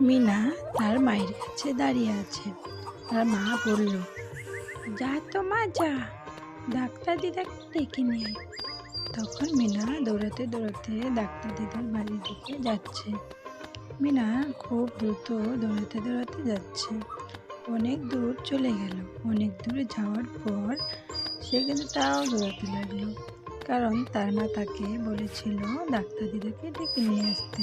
মিনা তার মায়ের কাছে দাঁড়িয়ে আছে। তার মা বলল, যা তো মা, যা। ডাক্তার দিদাকে ডেকে নিয়ে তখন মিনা দৌড়াতে দৌড়াতে ডাক্তার দিদার বাড়ির দিকে যাচ্ছে। মিনা খুব দ্রুত দৌড়াতে দৌড়াতে যাচ্ছে। অনেক দূর চলে গেল। অনেক দূরে যাওয়ার পর সে কিন্তু তাও দৌড়াতে লাগল। কারণ তার মা তাকে বলেছিল ডাক্তার দিদাকে ডেকে নিয়ে আসতে।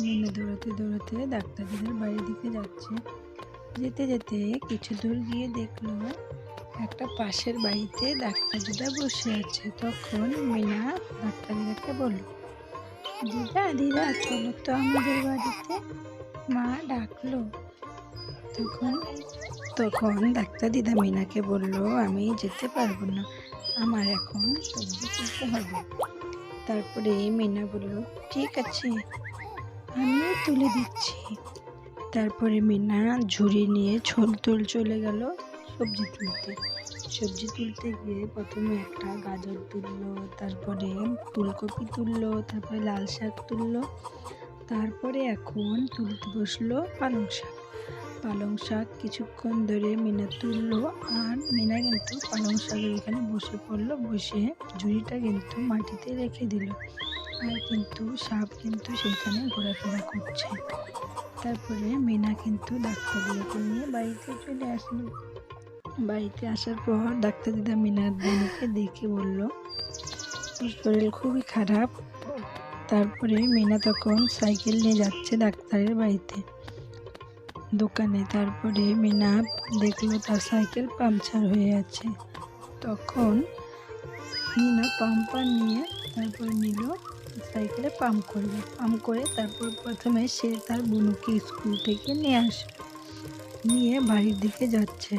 মিনা দৌড়াতে দৌড়াতে ডাক্তার দিদার বাড়ির দিকে যাচ্ছে। যেতে যেতে কিছু দূর গিয়ে দেখল, একটা পাশের বাড়িতে ডাক্তার দিদা বসে আছে। তখন মিনা ডাক্তার দিদাকে বলল, দিদা দিদা, চলো তো আমাদের বাড়িতে। মা ডাকলো। তখন তখন ডাক্তার দিদা মিনাকে বলল, আমি যেতে পারব না, আমার এখন সবজি তুলতে হবে। তারপরে মিনা বলল, ঠিক আছে। তুলে দিচ্ছি। তারপরে মিনা ঝুড়ি নিয়ে ছোল তোল চলে গেল সবজি তুলতে। সবজি তুলতে গিয়ে প্রথমে একটা গাজর তুললো, তারপরে ফুলকপি তুললো, তারপরে লাল শাক তুললো, তারপরে এখন তুলতে বসল পালং শাক। পালং শাক কিছুক্ষণ ধরে মিনা তুললো আর মিনা কিন্তু পালং শাকের এখানে বসে পড়ল, বসে ঝুড়িটা কিন্তু মাটিতে রেখে দিল। আর কিন্তু সাপ কিন্তু সেখানে ঘোরাফেরা করছে। তারপরে মিনা কিন্তু ডাক্তার দিদাকে নিয়ে বাড়িতে চলে আসলো। বাড়িতে আসার পর ডাক্তার দিদা মিনার বোনকে দেখে বলল "ওর শরীর খুবই খারাপ। তারপরে মিনা তখন সাইকেল নিয়ে যাচ্ছে ডাক্তারের বাড়িতে, দোকানে। তারপরে মিনা দেখল তার সাইকেল পাংচার হয়ে আছে। তখন মিনা পাম্পার নিয়ে তারপরে নিল সাইকেলে পাম্প করবে। পাম্প করে তারপর প্রথমে সে তার বোনকে স্কুল থেকে নিয়ে আসবে। নিয়ে বাড়ির দিকে যাচ্ছে।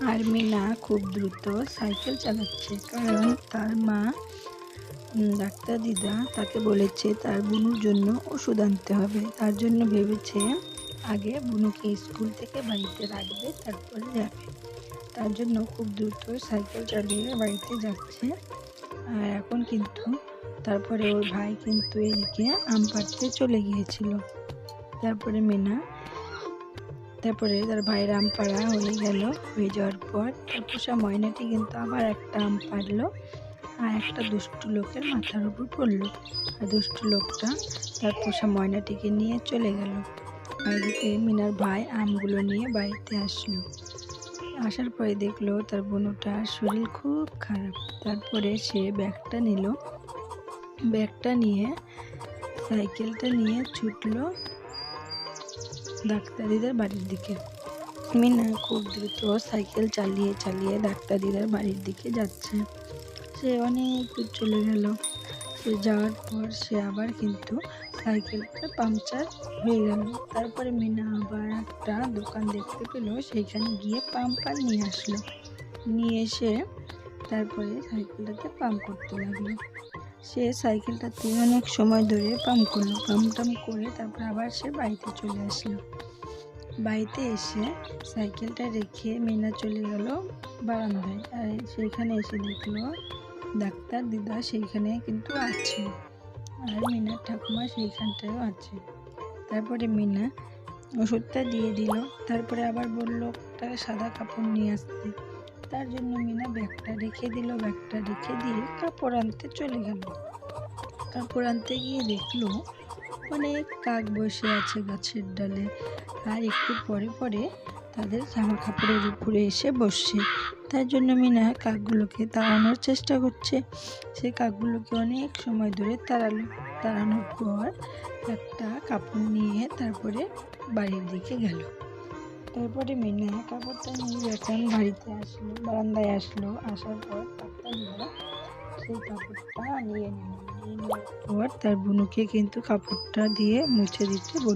আর মিনা খুব দ্রুত সাইকেল চালাচ্ছে। কারণ তার মা ডাক্তার দিদা তাকে বলেছে তার বুনুর জন্য ওষুধ আনতে হবে। তার জন্য ভেবেছে আগে বুনুকে স্কুল থেকে বাড়িতে রাখবে, তারপরে যাবে। তার জন্য খুব দ্রুত সাইকেল চালিয়ে বাড়িতে যাচ্ছে। আর এখন কিন্তু তারপরে ওর ভাই কিন্তু এদিকে আম পাড়তে চলে গিয়েছিল। তারপরে মিনা, তারপরে তার ভাইয়ের আম পাড়া হয়ে গেল, হয়ে যাওয়ার পর তার পোষা ময়নাটি কিন্তু আবার একটা আম পাড়লো আর একটা দুষ্টু লোকের মাথার উপর পড়ল। আর দুষ্টু লোকটা তার পোষা ময়নাটিকে নিয়ে চলে গেল। আর এদিকে মিনার ভাই আমগুলো নিয়ে বাড়িতে আসলো। আসার পরে দেখল তার বোনটার শরীর খুব খারাপ। তারপরে সে ব্যাগটা নিল। ব্যাগটা নিয়ে, সাইকেলটা নিয়ে ছুটলো ডাক্তারিদের বাড়ির দিকে। মিনা খুব দ্রুত সাইকেল চালিয়ে চালিয়ে ডাক্তারিদের বাড়ির দিকে যাচ্ছে। সে অনেক দূর চলে গেল। সে যাওয়ার পর সে আবার কিন্তু সাইকেলটা পাংচার হয়ে গেল। তারপরে মিনা আবার একটা দোকান দেখতে পেল, সেইখানে গিয়ে পাম্পার নিয়ে আসলো। নিয়ে এসে তারপরে সাইকেলটাতে পাম্প করতে লাগল। সে সাইকেলটাতে অনেক সময় ধরে পাম্প করল, পাম্প টাম করে তারপর আবার সে বাড়িতে চলে আসলো। বাড়িতে এসে সাইকেলটা রেখে মিনা চলে গেল বারান্দায়। আর সেইখানে এসে দেখল, ডাক্তার দিদা সেইখানে কিন্তু আছে। আর মিনার ঠাকুমা সেইখানটায়ও আছে। তারপরে মিনা ওষুধটা দিয়ে দিল। তারপরে আবার বলল, একটা সাদা কাপড় নিয়ে আসতে। তার জন্য মিনা ব্যাগটা রেখে দিল। ব্যাগটা রেখে দিয়ে কাপড় আনতে চলে গেল। কাপড় আনতে গিয়ে দেখল, অনেক কাক বসে আছে গাছের ডালে। আর একটু পরে পরে তাদের জামা কাপড়ের উপরে এসে বসছে। তার জন্য মিনা কাকগুলোকে তাড়ানোর চেষ্টা করছে। সে কাকগুলোকে অনেক সময় ধরে তাড়ালো। তাড়ানোর পর একটা কাপড় নিয়ে তারপরে বাড়ির দিকে গেল। তারপরে মিনা কাপড়টা নিয়ে যখন বাড়িতে আসলো, বারান্দায় আসলো, আসার পর কাপড়টা নিল সেই কাপড়টা নিয়ে নিল। নিয়ে নেওয়ার পর তার বুনুকে কিন্তু কাপড়টা দিয়ে মুছে দিতে